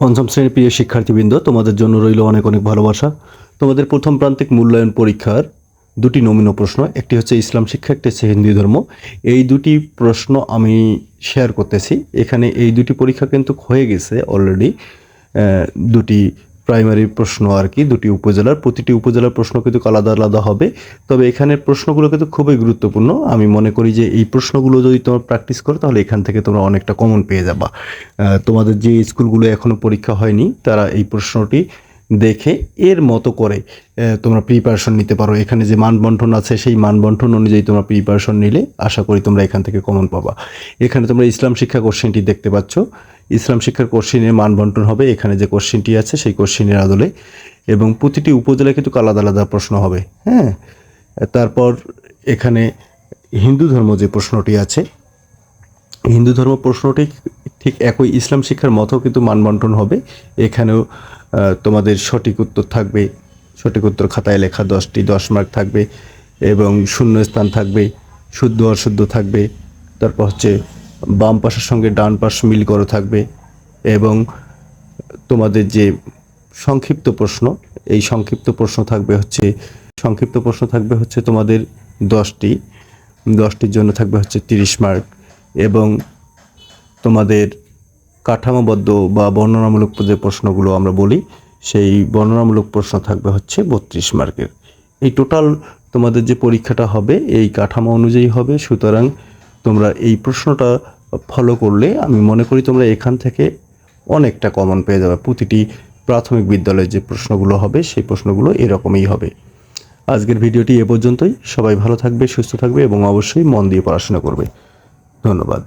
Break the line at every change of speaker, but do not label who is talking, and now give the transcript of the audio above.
পঞ্চম শ্রেণির প্রিয় শিক্ষার্থীবৃন্দ, তোমাদের জন্য রইল অনেক অনেক ভালোবাসা। তোমাদের প্রথম প্রান্তিক মূল্যায়ন পরীক্ষার দুটি নমিন প্রশ্ন, একটি হচ্ছে ইসলাম শিক্ষা, একটি হচ্ছে হিন্দু ধর্ম। এই দুটি প্রশ্ন আমি শেয়ার করতেছি। এখানে এই দুটি পরীক্ষা কিন্তু হয়ে গেছে অলরেডি দুটি প্রাইমারি প্রশ্ন আর কি, দুটি উপজেলার, প্রতিটি উপজেলার প্রশ্ন কিন্তু আলাদা আলাদা হবে। তবে এখানের প্রশ্নগুলো কিন্তু খুবই গুরুত্বপূর্ণ। আমি মনে করি যে এই প্রশ্নগুলো যদি তোমার প্র্যাকটিস করো, তাহলে এখান থেকে তোমরা অনেকটা কমন পেয়ে যাবা। তোমাদের যে স্কুলগুলো এখনও পরীক্ষা হয়নি, তারা এই প্রশ্নটি দেখে এর মতো করে তোমরা প্রিপারেশন নিতে পারো। এখানে যে মানবন্ঠন আছে, সেই মানবন্ঠন অনুযায়ী তোমরা প্রিপারেশন নিলে আশা করি তোমরা এখান থেকে কমন পাবা। এখানে তোমরা ইসলাম শিক্ষা কোশ্চেনটি দেখতে পাচ্ছ। ইসলাম শিক্ষার কোশ্চেনের মানবন্টন হবে। এখানে যে কোশ্চেনটি আছে, সেই কোশ্চেনের আদলে। এবং প্রতিটি উপজেলায় কিন্তু আলাদা আলাদা প্রশ্ন হবে। হ্যাঁ? তারপর এখানে হিন্দু ধর্ম যে প্রশ্নটি আছে, হিন্দু ধর্ম প্রশ্নটি ঠিক একই। ইসলাম শিক্ষার মতো কিন্তু মানবন্টন হবে। এখানেও তোমাদের সঠিক উত্তর থাকবে। সঠিক উত্তর খাতায় লেখা দশটি, দশ মার্ক থাকবে এবং শূন্য স্থান থাকবে, শুদ্ধ, অশুদ্ধ থাকবে। তারপর হচ্ছে বাম পাশের সঙ্গে ডান পাশ মিল করো থাকবে এবং তোমাদের যে সংক্ষিপ্ত প্রশ্ন, এই সংক্ষিপ্ত প্রশ্ন থাকবে হচ্ছে, সংক্ষিপ্ত প্রশ্ন থাকবে হচ্ছে তোমাদের দশটি। দশটির জন্য থাকবে হচ্ছে তিরিশ মার্ক এবং তোমাদের কাঠামোবদ্ধ বা বর্ণনামূলক যে প্রশ্নগুলো আমরা বলি, সেই বর্ণনামূলক প্রশ্ন থাকবে হচ্ছে বত্রিশ মার্কের। এই টোটাল তোমাদের যে পরীক্ষাটা হবে, এই কাঠামো অনুযায়ী হবে। সুতরাং তোমরা এই প্রশ্নটা ফলো করলে আমি মনে করি তোমরা এখান থেকে অনেকটা কমন পেয়ে যাবে। প্রতিটি প্রাথমিক বিদ্যালয়ের যে প্রশ্নগুলো হবে, সেই প্রশ্নগুলো এরকমই হবে। আজকের ভিডিওটি এ পর্যন্তই। সবাই ভালো থাকবে, সুস্থ থাকবে এবং অবশ্যই মন দিয়ে পড়াশোনা করবে। ধন্যবাদ।